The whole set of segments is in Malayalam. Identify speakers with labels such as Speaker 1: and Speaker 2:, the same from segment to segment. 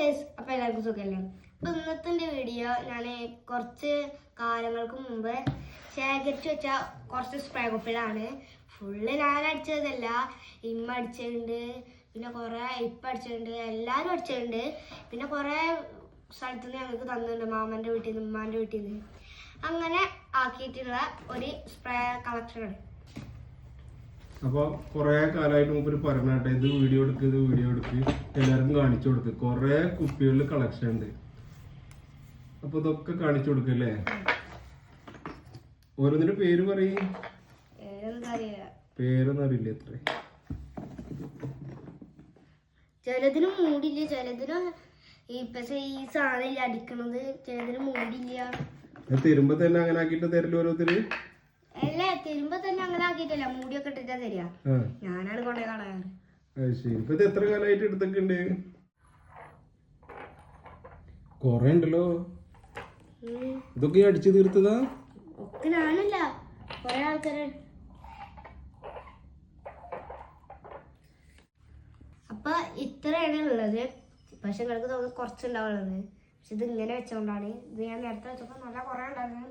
Speaker 1: ഗൈസ് അപ്പൊ എല്ലാവർക്കും സുഖമല്ലേ അപ്പൊ ഇന്നത്തെ വീഡിയോ ഞാൻ കുറച്ച് കാലങ്ങൾക്ക് മുമ്പ് ശേഖരിച്ചു വെച്ച കുറച്ച് സ്പ്രേ കുപ്പികളാണ്. ഫുള്ള് ഞാൻ അടിച്ചതല്ല. ഇമ്മ അടിച്ചിട്ടുണ്ട് പിന്നെ കുറെ ഇപ്പ അടിച്ചിട്ടുണ്ട് എല്ലാവരും അടിച്ചിട്ടുണ്ട് പിന്നെ കുറെ സ്ഥലത്തു നിന്ന് ഞങ്ങൾക്ക് തന്നിട്ടുണ്ട് മാമന്റെ വീട്ടിൽ നിന്ന് ഉമ്മാന്റെ വീട്ടിൽ നിന്ന് അങ്ങനെ ആക്കിയിട്ടുള്ള ഒരു സ്പ്രേ കളക്ഷനാണ്
Speaker 2: അപ്പൊ കുറേ കാലമായിട്ട് മൂപ്പര് പറഞ്ഞാട്ടെ ഇത് വീഡിയോ എടുക്ക് ഇത് വീഡിയോ എടുക്ക്. എല്ലാവർക്കും കാണിച്ചു കൊടുക്ക്. കുറേ കുപ്പികളിൽ കളക്ഷൻ ഉണ്ട്. അപ്പൊ ഇതൊക്കെ കാണിച്ചു കൊടുക്കല്ലേ ഓരോന്നിന്റെ പേര് പറയും. പേരൊന്നും അറിയില്ല എത്ര
Speaker 1: ചിലതിന് മൂടില്ല ചിലതിന് ഈ പക്ഷെ ഈ സാധനം അടിക്കണത് ചിലതിന് മൂടില്ല.
Speaker 2: തരുമ്പോ തന്നെ അങ്ങനെ ആക്കിയിട്ട് തരൽ ഓരോരുത്തര്.
Speaker 1: അങ്ങനെ മൂടിയൊക്കെ ഇട്ടിട്ടാ തരിക. ഞാനാണ് കൊണ്ടേ കളയാറ്.
Speaker 2: അത് ശരി. ഇപ്പൊ ഇത് എത്ര കാലമായിട്ട് കൊറേ ഉണ്ടല്ലോ. ഇതൊക്കെ അടിച്ചു തീർത്തതാ?
Speaker 1: ഒക്കെ ഞാനല്ല. കൊറേ ആൾക്കാര്. അപ്പൊ ഇത്രയാണ് ഉള്ളത്. പക്ഷെ നിങ്ങൾക്ക് തോന്നുന്നു കുറച്ചുണ്ടാവുള്ളത് പക്ഷെ ഇത് ഇങ്ങനെ വെച്ചോണ്ടാണ്. ഇത് ഞാൻ നേരത്തെ വെച്ചപ്പോ നല്ല കുറെ ഉണ്ടായിരുന്നു.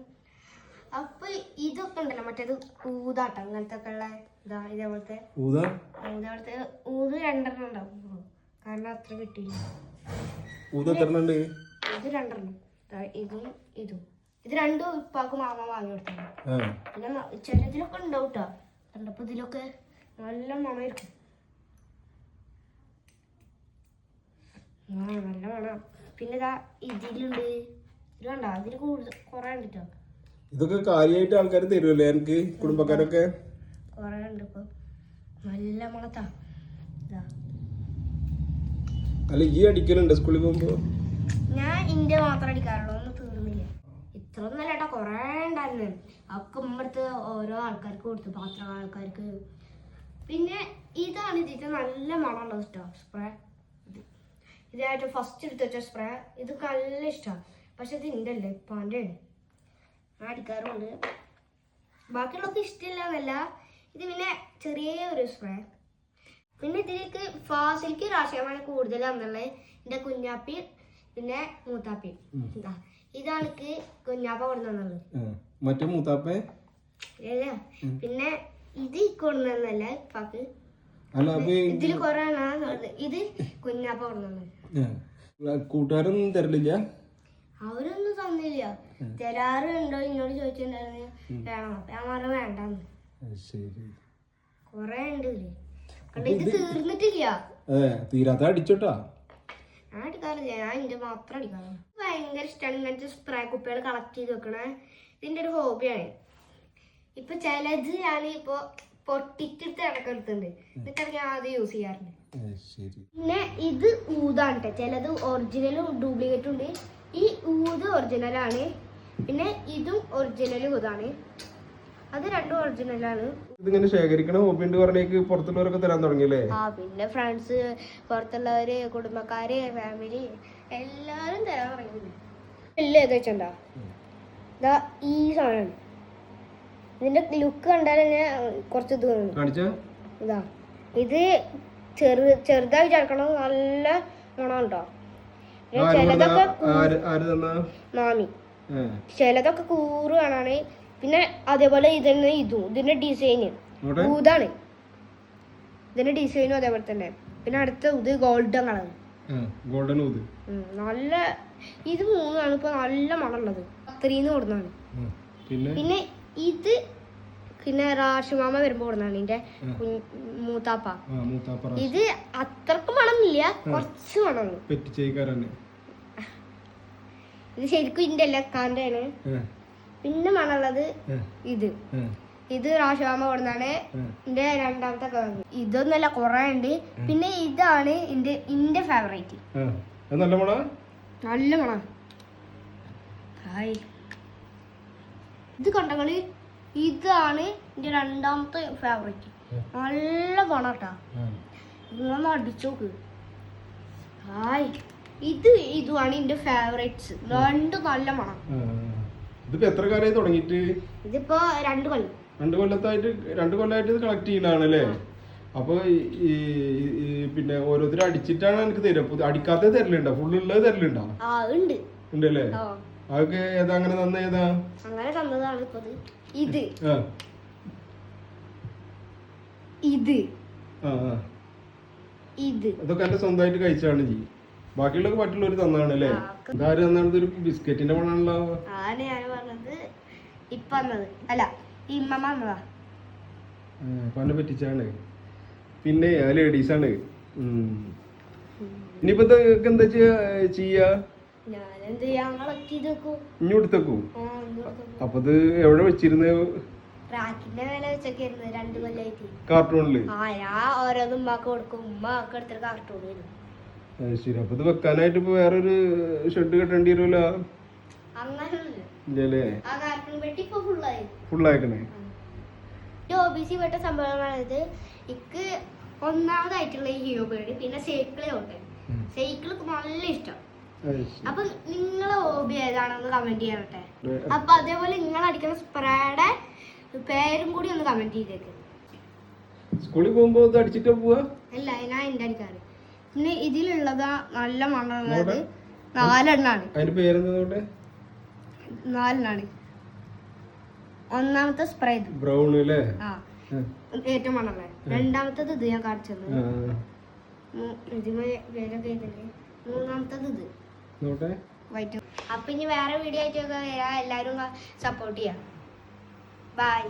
Speaker 1: അപ്പൊ ഇതൊക്കെ ഉണ്ടല്ലോ മറ്റേത് ഊതാട്ടം അങ്ങനത്തെ ഒക്കെ ഉള്ള ഇതാ ഇതേപോലത്തെ.
Speaker 2: ഊതാ?
Speaker 1: ഊതവിടുത്തെ ഊത് രണ്ടെണ്ണം ഉണ്ടാവും. കാരണം അത്ര കിട്ടിയില്ല.
Speaker 2: ഊത
Speaker 1: ഇത് രണ്ടെണ്ണം. ദാ ഇതും ഇതും. ഇത് രണ്ടും ഉപ്പാക്കും മാമ വാങ്ങി
Speaker 2: കൊടുത്തു
Speaker 1: പിന്നെ ചിലതിലൊക്കെ ഉണ്ടാവും കേട്ടോ കണ്ടപ്പോ ഇതിലൊക്കെ നല്ല മണമായിരിക്കും. ആ നല്ല മണം. പിന്നെ ഇതാ ഇതിലുണ്ട്. ഇത് കണ്ടോ? അതിൽ കൂടുതൽ കുറെ ഉണ്ട് കേട്ടോ
Speaker 2: ഇതൊക്കെ കാര്യമായിട്ട് ആൾക്കാർ തരുമല്ലേ എനിക്ക് കുടുംബക്കാരൊക്കെ?
Speaker 1: നല്ല മണത്താ
Speaker 2: അല്ല ഈ അടിക്കലുണ്ട് സ്കൂളിൽ പോകുമ്പോ?
Speaker 1: ഞാൻ ഇന്ത്യ മാത്രം അടിക്കാറുള്ളൂ ഒന്നും തീർന്നില്ല. ഇത്ര ഒന്നല്ല കേട്ടോ കൊറേ ഉണ്ടായിരുന്നു. ഒക്കെ ഇമ്മടുത്ത് ഓരോ ആൾക്കാർക്ക് കൊടുത്തു പാത്രം ആൾക്കാർക്ക്. പിന്നെ ഇതാണ് ഇതിന്റെ നല്ല മണമുള്ളത് ഇഷ്ടം സ്പ്രേ ഇതായിട്ട് ഫസ്റ്റ് എടുത്ത് വെച്ച സ്പ്രേ ഇത് നല്ല ഇഷ്ടമാണ് പക്ഷെ ഇത് ഇന്റല്ലേ ഇപ്പാന്റെ ഞാൻ അടിക്കാറുമുണ്ട് ബാക്കിയുള്ളതൊക്കെ ഇഷ്ടമില്ല എന്നല്ല ഇത് പിന്നെ ചെറിയ ഒരു സ്പ്രേ പിന്നെ ഇതിലേക്ക് ഫാസിലേക്ക് രാഷ്ട്രീയമാണ് കൂടുതൽ വന്നുള്ളത് എന്റെ കുഞ്ഞാപ്പി പിന്നെ മൂത്താപ്പി. ഇതാ. ഇതാണ് കുഞ്ഞാപ്പ കൊണ്ടുവന്നുള്ളത്
Speaker 2: മറ്റേ മൂത്താപ്പേ?
Speaker 1: പിന്നെ ഇത് കൊണ്ടുവന്നല്ല പാക്ക്
Speaker 2: അല്ല കൊറേ ഈ-
Speaker 1: ഇതിൽ കുറെ ഇത് കുഞ്ഞാപ്പ കൊണ്ടുവന്നത്.
Speaker 2: കൂട്ടുകാരൊന്നും തരലില്ല?
Speaker 1: അവരൊന്നും തന്നില്ല. തരാറുണ്ടോ എന്നോട് ചോദിച്ചിട്ടുണ്ടായിരുന്നു. വേണം. അപ്പൊ ഞാൻ പറഞ്ഞു വേണ്ടെന്ന്.
Speaker 2: ശരി.
Speaker 1: കൊറേ ഉണ്ട് ഇതിൽ ഇത് തീർന്നിട്ടില്ല.
Speaker 2: ഏ തീരാത്ത അടിച്ചോട്ടാ?
Speaker 1: ഞാൻ അടിക്കാറില്ല. ഞാൻ ഇതിന്റെ മാത്രം അടിക്കാറുള്ളൂ ഭയങ്കര ഇഷ്ടമാണ് ഇങ്ങനത്തെ സ്പ്രേ കുപ്പികൾ കളക്ട് ചെയ്ത് വെക്കണേ. ഇതിന്റെ ഒരു ഹോബിയാണ് ഇപ്പൊ ചിലത് ഞാൻ ഇപ്പൊ പൊട്ടിച്ചിട്ട് ഇടക്കെടുത്തുണ്ട് എന്നിട്ടൊക്കെ ഞാൻ ആദ്യം യൂസ് ചെയ്യാറുണ്ട്. പിന്നെ ഇത് ഊതാണ്. ചിലത് ഒറിജിനലും ഡ്യൂപ്ലിക്കേറ്റും ഉണ്ട്. ഈ ഊത് ഒറിജിനലാണ് പിന്നെ ഇതും ഒറിജിനൽ ഊതാണ് അത് രണ്ടും ഒറിജിനലാണ്
Speaker 2: ഇതിങ്ങനെ ശേഖരിക്കണ ഹോബിണ്ട് പറഞ്ഞേക്ക് പുറത്തുള്ളവരൊക്കെ തരാൻ തുടങ്ങിയല്ലേ?
Speaker 1: ആ പിന്നെ ഫ്രണ്ട്സ് പുറത്തുള്ളവര് കുടുംബക്കാര് ഫാമിലി എല്ലാരും തരാൻ തുടങ്ങി എല്ലാം ഏത് വെച്ചോ ഇതാ ഈ സാധനമാണ്. ഇതിന്റെ ലുക്ക് കണ്ടാൽ ഞാൻ കുറച്ച് ഇത് തോന്നും.
Speaker 2: കാണിച്ച?
Speaker 1: ഇതാ. ഇത് ചെറു ചെറുതായി ചേർക്കണം. നല്ല മണം ഉണ്ടോ ചിലതൊക്കെ മാമി. ചിലതൊക്കെ കൂറ് കാണാണ് പിന്നെ അതേപോലെ ഇതന്നെ ഇതും. ഇതിന്റെ ഡിസൈന് ഊതാണ്. ഇതിന്റെ ഡിസൈനും അതേപോലെ തന്നെ. പിന്നെ അടുത്ത ഇത് ഗോൾഡൻ കളർ
Speaker 2: ഗോൾഡൻ ഊത്.
Speaker 1: നല്ല ഇത് മൂന്നാണ്. ഇപ്പൊ നല്ല മണമുള്ളത്. അത്രയും കൊടുന്നാണ്
Speaker 2: പിന്നെ?
Speaker 1: ഇത് പിന്നെ റാഷിമാമ വരുമ്പോ കൊടുന്നാണ് ഇതിന്റെ മൂത്താപ്പ. ഇത് അത്രയ്ക്ക് മണമില്ല കുറച്ച് മണമുള്ളൂ.
Speaker 2: പെറ്റിച്ചേക്കാരന്നെ
Speaker 1: ഇത് ശരിക്കും ഇന്റെ അല്ല കാന്റാണ് പിന്നെ മണുള്ളത് ഇത്. ഇത് റാഷാമ കൊടുന്നാണ് എന്റെ രണ്ടാമത്തെ കവർ ഇതൊന്നല്ല കൊറേ ഉണ്ട്. പിന്നെ ഇതാണ് എന്റെ എന്റെ ഫേവറേറ്റ്
Speaker 2: നല്ല മണ
Speaker 1: നല്ല മണ ഹായ്. ഇത് കണ്ടകൾ ഇതാണ് എന്റെ രണ്ടാമത്തെ ഫേവറേറ്റ് നല്ല മണട്ടാ. നിങ്ങളൊന്ന് അടിച്ചോക്ക്. ഹായ്. ഇത് ഇതുമാണ് എന്റെ ഫേവറേറ്റ്സ് രണ്ടു നല്ല മണം
Speaker 2: ഇതിപ്പോ എത്ര കാലമായി തുടങ്ങിയിട്ട്?
Speaker 1: ഇതിപ്പോ രണ്ട് കൊല്ലം.
Speaker 2: രണ്ട് കൊല്ലത്തായിട്ട് രണ്ട് കൊല്ലമായിട്ട് ഇത് കളക്ട് ചെയ്യണാണല്ലേ അപ്പൊ ഈ- പിന്നെ ഓരോരുത്തർ അടിച്ചിട്ടാണ് എനിക്ക് തരുക. അടിക്കാത്ത തരലുണ്ടോ? ഫുള്ള് ഉള്ളത് തരലുണ്ടോ? ഉണ്ടല്ലേ? അതൊക്കെ ഏതാ അങ്ങനെ തന്ന ഏതാ?
Speaker 1: അങ്ങനെ തന്നതാണ് ഇത്. ഇത്. ഇത്.
Speaker 2: അതൊക്കെ എന്റെ സ്വന്തമായിട്ട് കഴിച്ചാണ് ജി ബാക്കിയുള്ളതൊക്കെ മറ്റുള്ളവർ തന്നാണ് അല്ലേ ഇതാര് തന്നാണ് ഒരു ബിസ്ക്കറ്റിന്റെ
Speaker 1: വന്നതാ.
Speaker 2: പന്നെ പറ്റിച്ചാണ്. പിന്നെ ലേഡീസ് ആണ്. ഇനിയിപ്പോ ഇതൊക്കെ എന്താ ചെയ്യാ-
Speaker 1: വെക്കും.
Speaker 2: അപ്പൊ ഇത് എവിടെ
Speaker 1: കൊല്ലായിട്ട്.
Speaker 2: കാർട്ടൂണിൽ
Speaker 1: ആ ഞാൻ ഓരോന്നും ഉമ്മാക്ക് കൊടുക്കും. ഉമ്മ ഒക്കെ എടുത്തിട്ട് കാർട്ടൂൺ വരും.
Speaker 2: അത് ശരി. അപ്പൊ ഇത് വെക്കാനായിട്ട് ഇപ്പൊ വേറൊരു ഷെഡ് കെട്ടേണ്ടി വരുമല്ലോ ഇല്ലല്ലേ?
Speaker 1: ആ കാർട്ടൂൺ പെട്ടി ഇപ്പൊ ഫുള്ളായി
Speaker 2: ഫുള്ളാക്കണേ
Speaker 1: ഒ ബി സി പെട്ട സംഭവമാണിത്. ഇക്ക് ഒന്നാമതായിട്ടുള്ള ഈ ഹീറോ പേര് പിന്നെ സൈക്കിൾ ഉണ്ട് സൈക്കിൾ നല്ല ഇഷ്ടം. അപ്പൊ നിങ്ങളെ ഹോബി ഏതാണെന്ന് കമന്റ് ചെയ്യട്ടെ
Speaker 2: ഏ,
Speaker 1: അപ്പൊ അതേപോലെ നിങ്ങൾ അടിക്കുന്ന സ്പ്രേയുടെ പേരും കൂടി ഒന്ന് കമന്റ് ചെയ്തേക്ക്.
Speaker 2: സ്കൂളിൽ പോകുമ്പോ അടിച്ചിട്ടാ പോവാ?
Speaker 1: അല്ല ഞാൻ എന്റെ അടിക്കാറ്. പിന്നെ ഇതിലുള്ളത് നല്ല മണ്ണുള്ളത് നാലെണ്ണാണ്.
Speaker 2: അതിന്റെ
Speaker 1: നാലെണ്ണാണ്. ഒന്നാമത്തെ സ്പ്രേ
Speaker 2: ബ്രൗൺ അല്ലേ?
Speaker 1: ആ. ഏറ്റവും മണ്ണുള്ളത് രണ്ടാമത്തത് ഇത് ഞാൻ. ഇതിന് പേരൊക്കെ ഇതില്ലേ മൂന്നാമത്തത് ഇത്. വൈറ്റ്. അപ്പൊ ഇനി വേറെ വീഡിയോ ആയിട്ടൊക്കെ വരാം. എല്ലാരും സപ്പോർട്ട് ചെയ്യാം. ബൈ